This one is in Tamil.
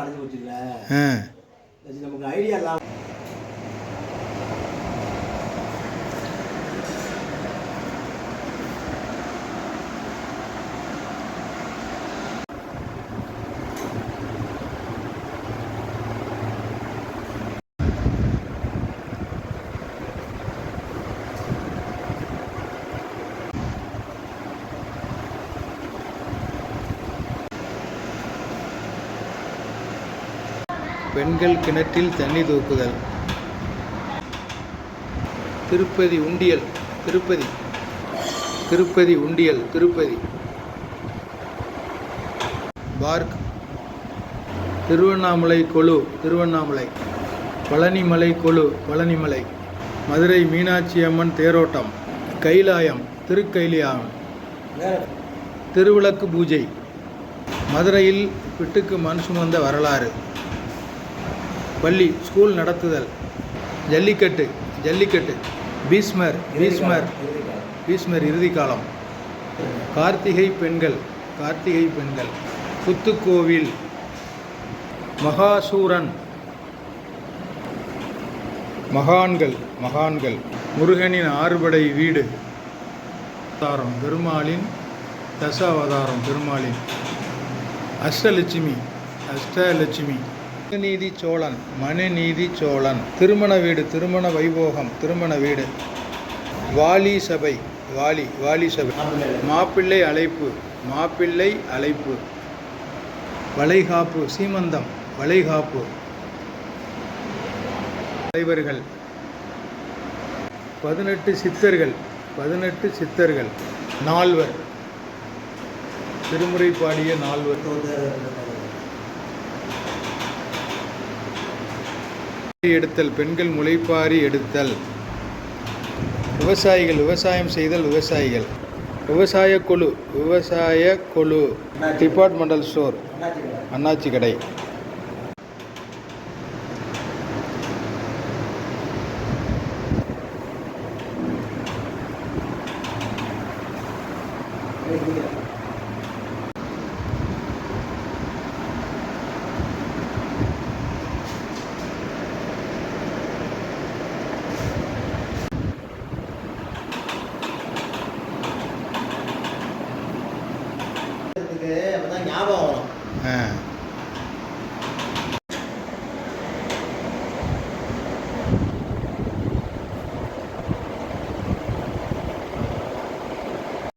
அடைஞ்சு அது நமக்கு ஐடியா பெண்கள் கிணற்றில் தண்ணி தூக்குதல். திருப்பதி உண்டியல் திருப்பதி. திருப்பதி உண்டியல் திருப்பதி. பார்க். திருவண்ணாமலை கொழு திருவண்ணாமலை. பழனிமலை கொழு பழனிமலை. மதுரை மீனாட்சி அம்மன் தேரோட்டம் கைலாயம் திருக்கைலியாயம் திருவிளக்கு பூஜை. மதுரையில் விட்டுக்கு மண் சுமந்த வரலாறு. பள்ளி ஸ்கூல் நடத்துதல். ஜல்லிக்கட்டு ஜல்லிக்கட்டு. பீஸ்மர் பீஸ்மர் பீஸ்மர் இறுதி காலம் கார்த்திகை பெண்கள் கார்த்திகை பெண்கள். புத்துக்கோவில். மகாசூரன். மகான்கள் மகான்கள். முருகனின் ஆறுபடை வீடு. அவதாரம் பெருமாளின் தச அவதாரம் பெருமாளின் அஷ்டலட்சுமி அஷ்டலட்சுமி. மனுநீதி சோழன் மனுநீதி சோழன். திருமண வீடு திருமண வைபோகம் திருமண வீடு. வாலி சபை வாலி வாலி சபை. மாப்பிள்ளை அழைப்பு மாப்பிள்ளை அழைப்பு. வளைகாப்பு சீமந்தம் வளைகாப்பு. தலைவர்கள். பதினெட்டு சித்தர்கள் பதினெட்டு சித்தர்கள். நால்வர். திருமுறை பாடிய நால்வர். எடுத்தல் பெண்கள் முளைப்பாரி எடுத்தல். விவசாயிகள் விவசாயம் செய்தல் விவசாயிகள். விவசாய குழு விவசாய குழு. டிபார்ட்மெண்டல் ஸ்டோர் அண்ணாச்சி கடை. அண்ணாச்சி